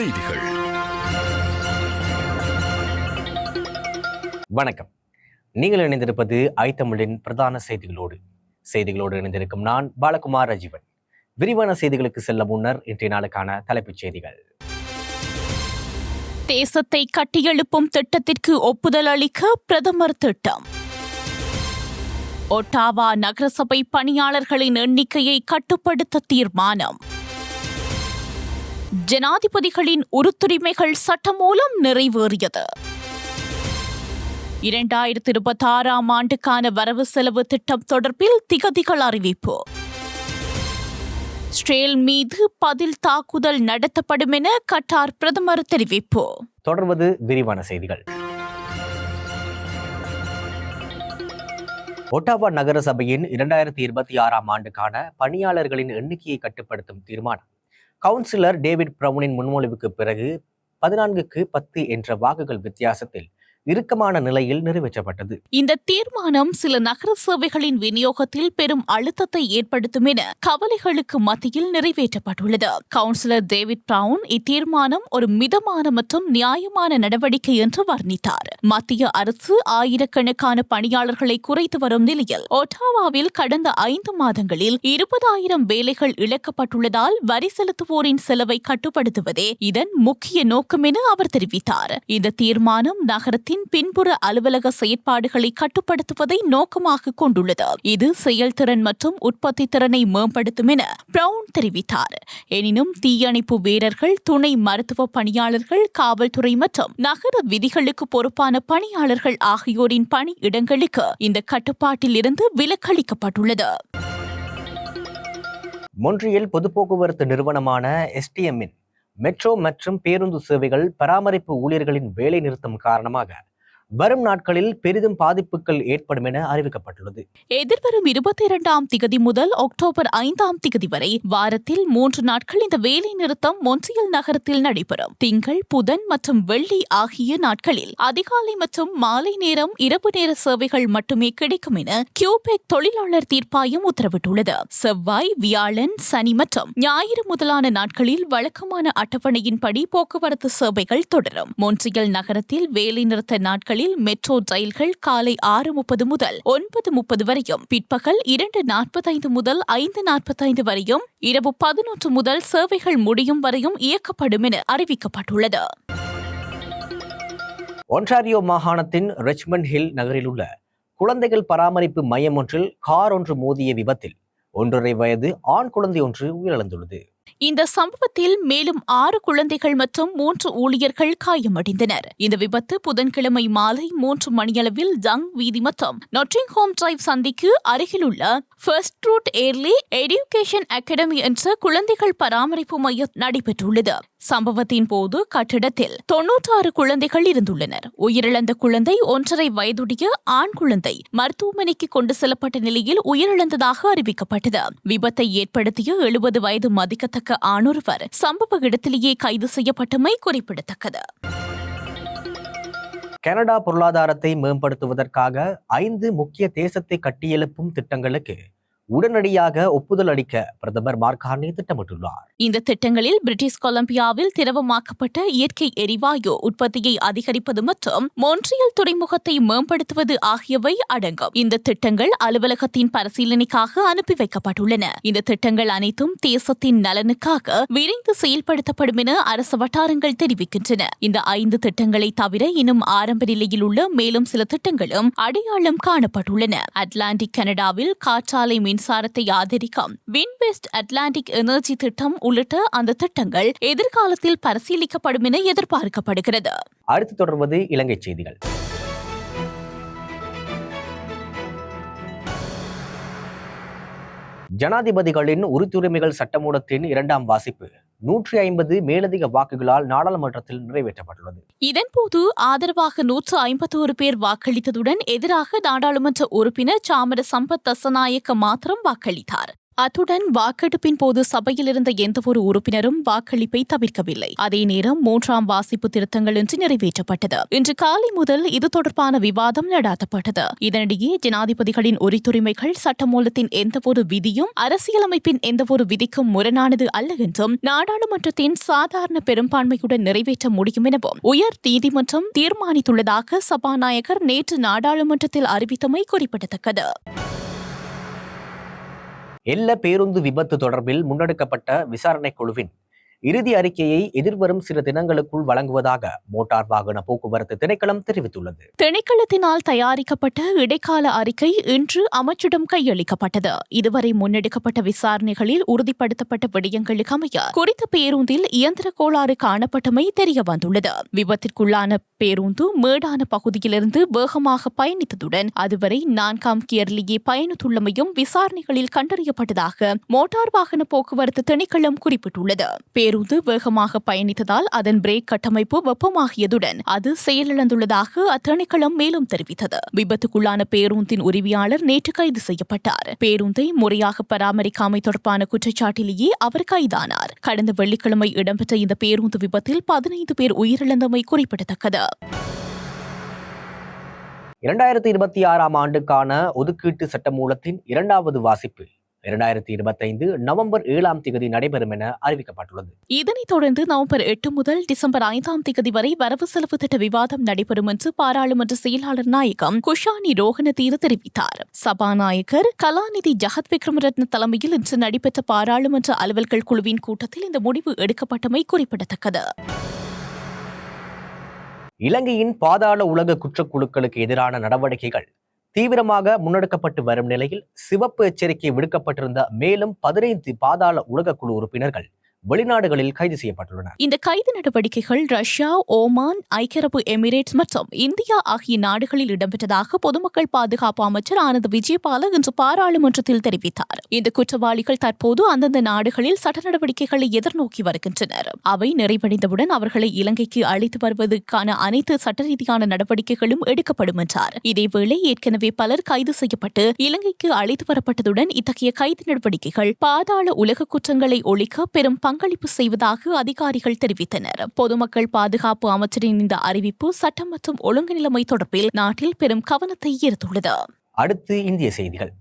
செய்திகள். வணக்கம். நீங்கள் இணைந்திருப்பது ஐ தமிழின் பிரதான செய்திகளோடு. செய்திகளோடு இணைந்திருக்கும் நான் பாலகுமார் ரஜீவன். விரிவான செய்திகளுக்கு செல்ல முன்னர் இன்றைய நாளுக்கான தலைப்புச் செய்திகள். தேசத்தை கட்டியெழுப்பும் திட்டத்திற்கு ஒப்புதல் அளிக்க பிரதமர் திட்டம். ஒட்டாவா நகரசபை பணியாளர்களின் எண்ணிக்கையை கட்டுப்படுத்த தீர்மானம். ஜனாதிபதிகளின் உறுத்துரிமைகள் சட்டம் மூலம் நிறைவேறியது. இரண்டாயிரத்தி இருபத்தி ஆறாம் ஆண்டுக்கான வரவு செலவு திட்டம் தொடர்பில் திகதிகள் அறிவிப்பு. ஸ்ரேல் மீது பதில் தாக்குதல் நடத்தப்படும் என கட்டார் பிரதமர் தெரிவிப்பு. தொடர்வது விரிவான செய்திகள். ஒட்டாவா நகர சபையின் இரண்டாயிரத்தி இருபத்தி ஆறாம் ஆண்டுக்கான பணியாளர்களின் எண்ணிக்கையை கட்டுப்படுத்தும் தீர்மானம். கவுன்சிலர் டேவிட் பிரவுனின் முன்மொழிவுக்கு பிறகு பதினான்குக்கு பத்து என்ற வாக்குகள் வித்தியாசத்தில் இறுக்கமான நிலையில் நிறைவேற்றப்பட்டது. இந்த தீர்மானம் சில நகர சேவைகளின் விநியோகத்தில் பெரும் அழுத்தத்தை ஏற்படுத்தும் என கவலைகளுக்கு மத்தியில் நிறைவேற்றப்பட்டுள்ளது. கவுன்சிலர் டேவிட் பிரவுன் இத்தீர்மானம் ஒரு மிதமான மற்றும் நியாயமான நடவடிக்கை என்று வர்ணித்தார். மத்திய அரசு ஆயிரக்கணக்கான பணியாளர்களை குறைத்து வரும் நிலையில் ஒட்டாவாவில் கடந்த ஐந்து மாதங்களில் இருபதாயிரம் வேலைகள் இழக்கப்பட்டுள்ளதால் வரி செலுத்துவோரின் செலவை கட்டுப்படுத்துவதே இதன் முக்கிய நோக்கம் என அவர் தெரிவித்தார். இந்த தீர்மானம் நகரத்தின் பின்புற அலுவலக செயற்பாடுகளை கட்டுப்படுத்துவதை நோக்கமாக கொண்டுள்ளது. இது செயல்திறன் மற்றும் உற்பத்தி திறனை மேம்படுத்தும் என பிரவுன் தெரிவித்தார். எனினும் தீயணைப்பு வீரர்கள் துணை மருத்துவ பணியாளர்கள் காவல்துறை மற்றும் நகர விதிகளுக்கு பொறுப்பான பணியாளர்கள் ஆகியோரின் பணி இடங்களுக்கு இந்த கட்டுப்பாட்டில் இருந்து விலக்களிக்கப்பட்டுள்ளது. மொன்றியல் பொது போக்குவரத்து நிறுவனமான எஸ்டிஎம்மின் மெட்ரோ மற்றும் பேருந்து சேவைகள் பராமரிப்பு ஊழியர்களின் வேலை நிறுத்தம் காரணமாக வரும் நாட்களில் பெரிதும் பாதிப்புகள் ஏற்படும் என அறிவிக்கப்பட்டுள்ளது. எதிர்வரும் இருபத்தி இரண்டாம் திகதி முதல் அக்டோபர் ஐந்தாம் திகதி வரை வாரத்தில் மூன்று நாட்கள் இந்த வேலை நிறுத்தம் மொன்றியல் நகரத்தில் நடைபெறும். திங்கள் புதன் மற்றும் வெள்ளி ஆகிய நாட்களில் அதிகாலை மற்றும் மாலை நேரம் இரவு நேர சேவைகள் மட்டுமே கிடைக்கும் என கியூபெக் தொழிலாளர் தீர்ப்பாயம் உத்தரவிட்டுள்ளது. செவ்வாய் வியாழன் சனி மற்றும் ஞாயிறு முதலான நாட்களில் வழக்கமான அட்டவணையின்படி போக்குவரத்து சேவைகள் தொடரும். மொன்றியல் நகரத்தில் வேலை நிறுத்த நாட்களில் மெட்ரோ ரயில்கள் காலை ஆறு முப்பது முதல் ஒன்பது முப்பது வரையும் பிற்பகல் இரண்டு நாற்பத்தைந்து முதல் ஐந்து நாற்பத்தைந்து வரையும் இரவு பதினொன்று முதல் சேவைகள் முடியும் வரையும் இயக்கப்படும் என அறிவிக்கப்பட்டுள்ளது. ஒன்டாரியோ மாகாணத்தின் ரிச்மண்ட் ஹில் நகரில் உள்ள குழந்தைகள் பராமரிப்பு மையம் ஒன்றில் கார் ஒன்று மோதிய விபத்தில் ஒன்றரை வயது ஆண் குழந்தை ஒன்று உயிரிழந்துள்ளது. இந்த சம்பவத்தில் மேலும் ஆறு குழந்தைகள் மற்றும் மூன்று ஊழியர்கள் காயமடைந்தனர். இந்த விபத்து புதன்கிழமை மாலை மூன்று மணியளவில் ஜங் வீதி மற்றும் நொட்டிங்ஹோம் டிரைவ் சந்திக்கு அருகிலுள்ள first route early education academy என்ற குழந்தைகள் பராமரிப்பு மையம் நடைபெற்றுள்ளது. சம்பவத்தின் போது கட்டிடத்தில் தொன்னூற்றாறு குழந்தைகள் இருந்துள்ளனர். உயிரிழந்த குழந்தை ஒன்றரை வயதுடைய ஆண் குழந்தை மருத்துவமனைக்கு கொண்டு செல்லப்பட்ட நிலையில் உயிரிழந்ததாக அறிவிக்கப்பட்டது. விபத்தை ஏற்படுத்திய எழுபது வயது மதிக்கத்தக்க ஆணொருவர் சம்பவ இடத்திலேயே கைது செய்யப்பட்டமை குறிப்பிடத்தக்கது. கனடா பொருளாதாரத்தை மேம்படுத்துவதற்காக ஐந்து முக்கிய தேசத்தை கட்டியெழுப்பும் திட்டங்களுக்கு உடனடியாக ஒப்புதல் அளிக்க பிரதமர் மார்கானி திட்டமிட்டுள்ளார். இந்த திட்டங்களில் பிரிட்டிஷ் கொலம்பியாவில் திரவமாக்கப்பட்ட இயற்கை எரிவாயு உற்பத்தியை அதிகரிப்பது மற்றும் மொன்றியல் துறைமுகத்தை மேம்படுத்துவது ஆகியவை அடங்கும். இந்த திட்டங்கள் அலுவலகத்தின் பரிசீலனைக்காக அனுப்பி வைக்கப்பட்டுள்ளன. இந்த திட்டங்கள் அனைத்தும் தேசத்தின் நலனுக்காக விரைந்து செயல்படுத்தப்படும் என அரசு வட்டாரங்கள் தெரிவிக்கின்றன. இந்த ஐந்து திட்டங்களை தவிர இன்னும் ஆரம்ப நிலையில் உள்ள மேலும் சில திட்டங்களும் அடையாளம் காணப்பட்டுள்ளன. அட்லாண்டிக் கனடாவில் காற்றாலை மின்சாரத்தை ஆதரிக்கும். வின்வெஸ்ட் அட்லாண்டிக் எனர்ஜி திட்டம் உள்ளிட்ட அந்த திட்டங்கள் எதிர்காலத்தில் பரிசீலிக்கப்படும் என எதிர்பார்க்கப்படுகிறது. அடுத்து தொடர்வது இலங்கை செய்திகள். ஜனாதிபதிகளின் உறுத்துரிமைகள் சட்டமூலத்தின் இரண்டாம் வாசிப்பு. நூற்றி ஐம்பது மேலதிக வாக்குகளால் நாடாளுமன்றத்தில் நிறைவேற்றப்பட்டுள்ளது. இதன்போது ஆதரவாக நூற்று ஐம்பத்தோரு பேர் வாக்களித்ததுடன் எதிராக நாடாளுமன்ற உறுப்பினர் சாமர சம்பத் தசநாயக்க மாத்திரம் வாக்களித்தார். அத்துடன் வாக்கெடுப்பின் போது சபையில் இருந்த எந்தவொரு உறுப்பினரும் வாக்களிப்பை தவிர்க்கவில்லை. அதே நேரம் மூன்றாம் வாசிப்பு திருத்தங்கள் இன்று நிறைவேற்றப்பட்டது. இன்று காலை முதல் இது தொடர்பான விவாதம் நடாத்தப்பட்டது. இதனிடையே ஜனாதிபதிகளின் உரித்துரிமைகள் சட்டமூலத்தின் எந்தவொரு விதியும் அரசியலமைப்பின் எந்தவொரு விதிக்கும் முரணானது அல்ல என்றும் நாடாளுமன்றத்தின் சாதாரண பெரும்பான்மையுடன் நிறைவேற்ற முடியும் எனவும் உயர் நீதிமன்றம் தீர்மானித்துள்ளதாக சபாநாயகர் நேற்று நாடாளுமன்றத்தில் அறிவித்தமை குறிப்பிடத்தக்கது. எல்ல பேருந்து விபத்து தொடர்பில் முன்னெடுக்கப்பட்ட விசாரணை குழுவின் இறுதி அறிக்கையை எதிர்வரும் சில தினங்களுக்குள் வழங்குவதாக மோட்டார் வாகன போக்குவரத்து திணைக்களம் தெரிவித்துள்ளது. திணைக்களத்தினால் தயாரிக்கப்பட்ட இடைக்கால அறிக்கை இன்று அமைச்சிடம் கையளிக்கப்பட்டது. இதுவரை முன்னெடுக்கப்பட்ட விசாரணைகளில் உறுதிப்படுத்தப்பட்ட விடயங்களுக்கு அமைய குறித்த பேருந்தில் இயந்திர கோளாறு காணப்பட்டமை தெரிய வந்துள்ளது விபத்திற்குள்ளான பேருந்து மேடான பகுதியிலிருந்து வேகமாக பயணித்ததுடன் அதுவரை நான்காம் கியர்லியே பயணித்துள்ளமையும் விசாரணைகளில் கண்டறியப்பட்டதாக மோட்டார் வாகன போக்குவரத்து திணைக்களம் குறிப்பிட்டுள்ளது. பேருந்து வேகமாக பயணித்ததால் அதன் பிரேக் கட்டமைப்பு வெப்பமாகியதுடன் அது செயலிழந்துள்ளதாக அத்திணைக்களம் மேலும் தெரிவித்தது. விபத்துக்குள்ளான பேருந்தின் உரிமையாளர் நேற்று கைது செய்யப்பட்டார். பேருந்தை முறையாக பராமரிக்காமை தொடர்பான குற்றச்சாட்டிலேயே அவர் கைதானார். கடந்த வெள்ளிக்கிழமை இடம்பெற்ற இந்த பேருந்து விபத்தில் பதினைந்து பேர் உயிரிழந்தமை குறிப்பிடத்தக்கது. இரண்டாயிரத்தி இருபத்தி ஆறாம் ஆண்டுக்கான ஒதுக்கீட்டு சட்டமூலத்தின் இரண்டாவது வாசிப்பு. இரண்டாயிரத்தி இருபத்தைந்து நவம்பர் ஏழாம் தேதி நடைபெறும் என அறிவிக்கப்பட்டுள்ளது. இதனைத் தொடர்ந்து நவம்பர் எட்டு முதல் டிசம்பர் ஐந்தாம் தேதி வரை வரவு செலவு திட்ட விவாதம் நடைபெறும் என்று பாராளுமன்ற செயலாளர் நாயகம் குஷானி ரோஹணதீர தெரிவித்தார். சபாநாயகர் கலாநிதி ஜகத் விக்ரமரத்ன தலைமையில் இன்று நடைபெற்ற பாராளுமன்ற அலுவல்கள் குழுவின் கூட்டத்தில் இந்த முடிவு எடுக்கப்பட்டமை குறிப்பிடத்தக்கது. இலங்கையின் பாதாள உலக குற்றக்குழுக்களுக்கு எதிரான நடவடிக்கைகள் தீவிரமாக முன்னெடுக்கப்பட்டு வரும் நிலையில் சிவப்பு எச்சரிக்கை விடுக்கப்பட்டிருந்த மேலும் பதினைந்து பாதாள உலக குழு உறுப்பினர்கள் வெளிநாடுகளில் கைது செய்யப்பட்டுள்ளனர் இந்த கைது நடவடிக்கைகள் ரஷ்யா ஓமான் ஐக்கிய அரபு எமிரேட்ஸ் மற்றும் இந்தியா ஆகிய நாடுகளில் இடம்பெற்றதாக பொதுமக்கள் பாதுகாப்பு அமைச்சர் ஆனந்த் விஜயபால இன்று பாராளுமன்றத்தில் தெரிவித்தார். இந்த குற்றவாளிகள் தற்போது அந்தந்த நாடுகளில் சட்ட நடவடிக்கைகளை எதிர்நோக்கி வருகின்றனர். அவை நிறைவடைந்தவுடன் அவர்களை இலங்கைக்கு அழைத்து வருவதற்கான அனைத்து சட்ட ரீதியான நடவடிக்கைகளும் எடுக்கப்படும் என்றார். இதேவேளை ஏற்கனவே பலர் கைது செய்யப்பட்டு இலங்கைக்கு அழைத்து வரப்பட்டதுடன் இத்தகைய கைது நடவடிக்கைகள் பாதாள உலக குற்றங்களை ஒழிக்க பெரும் பங்களிப்பு செய்வதாக அதிகாரிகள் தெரிவித்தனர். பொதுமக்கள் பாதுகாப்பு அமைச்சரின் இந்த அறிவிப்பு சட்டம் மற்றும் ஒழுங்கு நிலைமை தொடர்பில் நாட்டில் பெரும் கவனத்தை ஈர்த்துள்ளது. அடுத்து இந்திய செய்திகள்.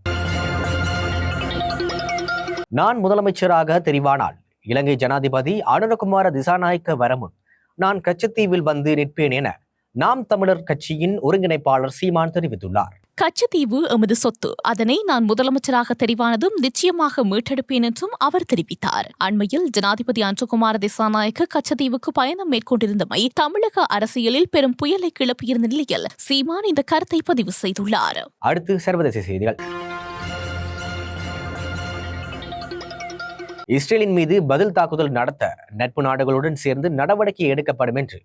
நான் முதலமைச்சராக தெரிவானால் இலங்கை ஜனாதிபதி அனுரகுமார திசாநாயக்க வரமுன் நான் கச்சத்தீவில் வந்து நிற்பேன் என நாம் தமிழர் கட்சியின் ஒருங்கிணைப்பாளர் சீமான் தெரிவித்துள்ளார். கச்சத்தீவு எமது சொத்து. அதனை நான் முதலமைச்சராக தெரிவானதும் நிச்சயமாக மீட்டெடுப்பேன் என்றும் அவர் தெரிவித்தார். அண்மையில் ஜனாதிபதி அன்றுகுமார திசாநாயக்க கச்சத்தீவுக்கு பயணம் மேற்கொண்டிருந்தமை தமிழக அரசியலில் பெரும் புயலை கிளப்பியிருந்த நிலையில் சீமான் இந்த கருத்தை பதிவு செய்துள்ளார். அடுத்து சர்வதேச செய்திகள். இஸ்ரேலின் மீது பதில் தாக்குதல் நடத்த நட்பு நாடுகளுடன் சேர்ந்து நடவடிக்கை எடுக்கப்படும் என்று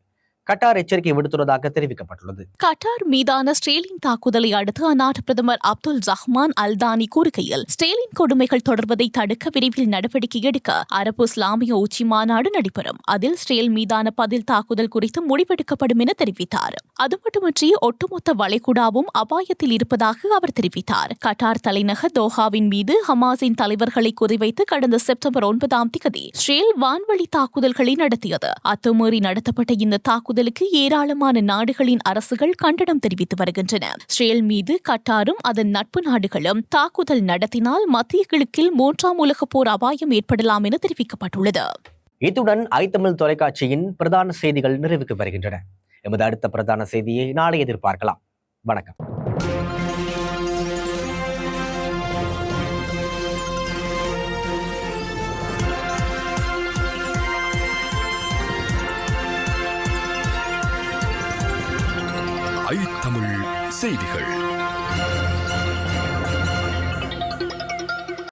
கட்டார் எச்சரிக்கை விடுத்துள்ளதாக தெரிவிக்கப்பட்டுள்ளது. கட்டார் மீதான ஸ்டேலின் தாக்குதலை அடுத்து அந்நாட்டு பிரதமர் அப்துல் ஜஹ்மான் அல்தானி கூறுகையில் ஸ்டேலின் கொடுமைகள் தொடர்வதை தடுக்க விரைவில் நடவடிக்கை எடுக்க அரபு இஸ்லாமிய உச்சி மாநாடு நடைபெறும். அதில் ஸ்டேல் மீதான பதில் தாக்குதல் குறித்து முடிவெடுக்கப்படும் என தெரிவித்தார். அது மட்டுமன்றி ஒட்டுமொத்த வளைகுடாவும் அபாயத்தில் இருப்பதாக அவர் தெரிவித்தார். கட்டார் தலைநகர் தோஹாவின் மீது ஹமாஸின் தலைவர்களை குறிவைத்து கடந்த செப்டம்பர் ஒன்பதாம் தேதி ஸ்ரேல் வான்வழி தாக்குதல்களை நடத்தியது. அத்துமீறி நடத்தப்பட்ட இந்த தாக்குதல் தாக்குதலுக்கு ஏராளமான நாடுகளின் அரசுகள் கண்டனம் தெரிவித்து வருகின்றன. இஸ்ரேல் மீது கட்டாரும் அதன் நட்பு நாடுகளும் தாக்குதல் நடத்தினால் மத்திய கிழக்கில் மூன்றாம் உலகப் போர் அபாயம் ஏற்படலாம் என தெரிவிக்கப்பட்டுள்ளது. இத்துடன் ஐத்தமிழ் தொலைக்காட்சியின் பிரதான செய்திகள் நிறைவுக்கு வருகின்றன. எமது அடுத்த பிரதான செய்தியை நாளை எதிர்பார்க்கலாம். வணக்கம். 内地客人。